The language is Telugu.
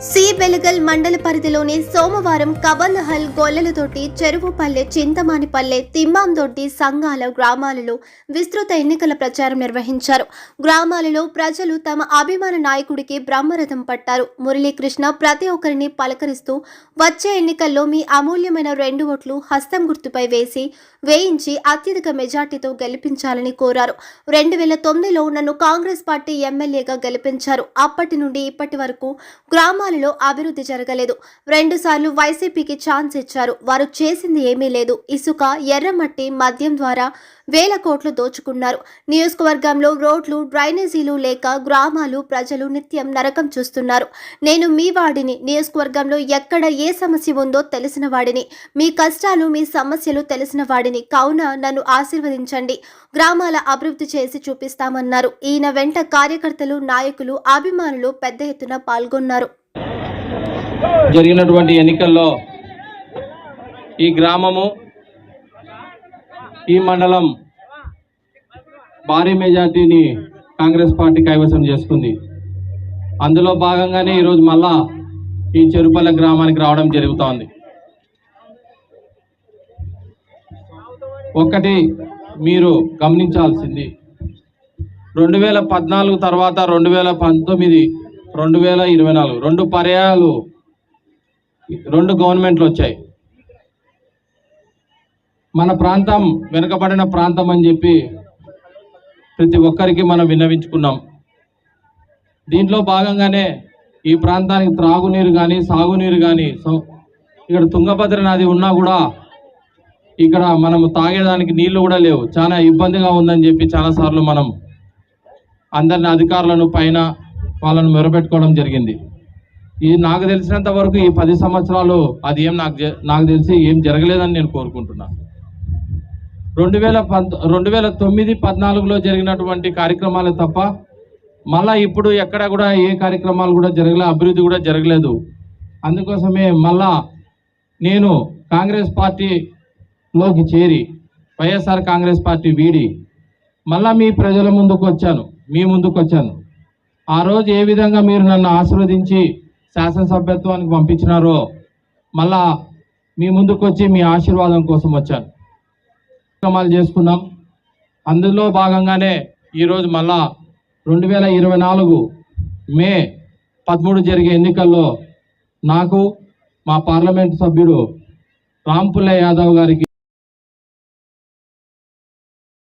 మేడ్చల్ మండల పరిధిలోని సోమవారం కబన్హల్ గొల్లలతోటి చెరువుపల్లె చింతమానిపల్లె తిమ్మాందొడ్డి సంఘాల గ్రామాలలో విస్తృత ఎన్నికల ప్రచారం నిర్వహించారు. గ్రామాలలో ప్రజలు తమ అభిమాన నాయకుడికి బ్రహ్మరథం పట్టారు. మురళీకృష్ణ ప్రతి ఒక్కరిని పలకరిస్తూ వచ్చే ఎన్నికల్లో మీ అమూల్యమైన రెండు ఓట్లు హస్తం గుర్తుపై వేసి వేయించి అత్యధిక మెజార్టీతో గెలిపించాలని కోరారు. రెండు వేల తొమ్మిదిలో నన్ను కాంగ్రెస్ పార్టీ ఎమ్మెల్యేగా గెలిపించారు. అప్పటి నుండి ఇప్పటి వరకు గ్రామాలలో అభివృద్ధి జరగలేదు. రెండుసార్లు వైసీపీకి ఛాన్స్ ఇచ్చారు. వారు చేసింది ఏమీ లేదు. ఇసుక ఎర్రమట్టి మద్యం ద్వారా వేల కోట్లు దోచుకున్నారు. నియోజకవర్గంలో రోడ్లు డ్రైనేజీలు లేక గ్రామాలు ప్రజలు నిత్యం నరకం చూస్తున్నారు. నేను మీ వాడిని. నియోజకవర్గంలో ఎక్కడ ఏ సమస్య ఉందో తెలిసిన వాడిని. మీ కష్టాలు మీ సమస్యలు తెలిసిన వాడిని. కావున నన్ను ఆశీర్వదించండి. గ్రామాల అభివృద్ధి చేసి చూపిస్తామన్నారు. ఈయన వెంట కార్యకర్తలు నాయకులు అభిమానులు పెద్ద ఎత్తున పాల్గొన్నారు. జరిగినటువంటి ఎన్నికల్లో ఈ గ్రామము ఈ మండలం భారీ మెజార్టీని కాంగ్రెస్ పార్టీ కైవసం చేసుకుంది. అందులో భాగంగానే ఈరోజు మళ్ళా ఈ చెరుపల్లె గ్రామానికి రావడం జరుగుతోంది. ఒకటి మీరు గమనించాల్సింది. రెండు వేల పద్నాలుగు తర్వాత రెండు వేల పంతొమ్మిది రెండు వేల ఇరవై నాలుగు రెండు పర్యాయాలు రెండు గవర్నమెంట్లు వచ్చాయి. మన ప్రాంతం వెనుకబడిన ప్రాంతం అని చెప్పి ప్రతి ఒక్కరికి మనం విన్నవించుకున్నాం. దీంట్లో భాగంగానే ఈ ప్రాంతానికి త్రాగునీరు కానీ సాగునీరు కానీ సో ఇక్కడ తుంగభద్ర నది ఉన్నా కూడా ఇక్కడ మనం తాగేదానికి నీళ్ళు కూడా లేవు. చాలా ఇబ్బందిగా ఉందని చెప్పి చాలాసార్లు మనం అందరిని అధికారులను పైన వాళ్ళను మెరపెట్టుకోవడం జరిగింది. ఇది నాకు తెలిసినంత వరకు ఈ పది సంవత్సరాలు అది ఏం నాకు జ- నాకు తెలిసి ఏం జరగలేదని నేను కోరుకుంటున్నాను రెండు వేల పంత రెండు వేల తొమ్మిది పద్నాలుగులో జరిగినటువంటి కార్యక్రమాలు తప్ప మళ్ళా ఇప్పుడు ఎక్కడ కూడా ఏ కార్యక్రమాలు కూడా జరగలే అభివృద్ధి కూడా జరగలేదు. అందుకోసమే మళ్ళా నేను కాంగ్రెస్ పార్టీలోకి చేరి వైఎస్ఆర్ కాంగ్రెస్ పార్టీ వీడి మళ్ళా మీ ప్రజల ముందుకు వచ్చాను మీ ముందుకు వచ్చాను. ఆ రోజు ఏ విధంగా మీరు నన్ను ఆశీర్వదించి శాసనసభ్యత్వానికి పంపించినారో మళ్ళా మీ ముందుకు వచ్చి మీ ఆశీర్వాదం కోసం వచ్చాను. కార్యక్రమాలు చేసుకున్నాం. అందులో భాగంగానే ఈరోజు మళ్ళా రెండు వేల ఇరవై నాలుగు మే పదమూడు జరిగే ఎన్నికల్లో నాకు మా పార్లమెంట్ సభ్యుడు రాంపుల్ల యాదవ్ గారికి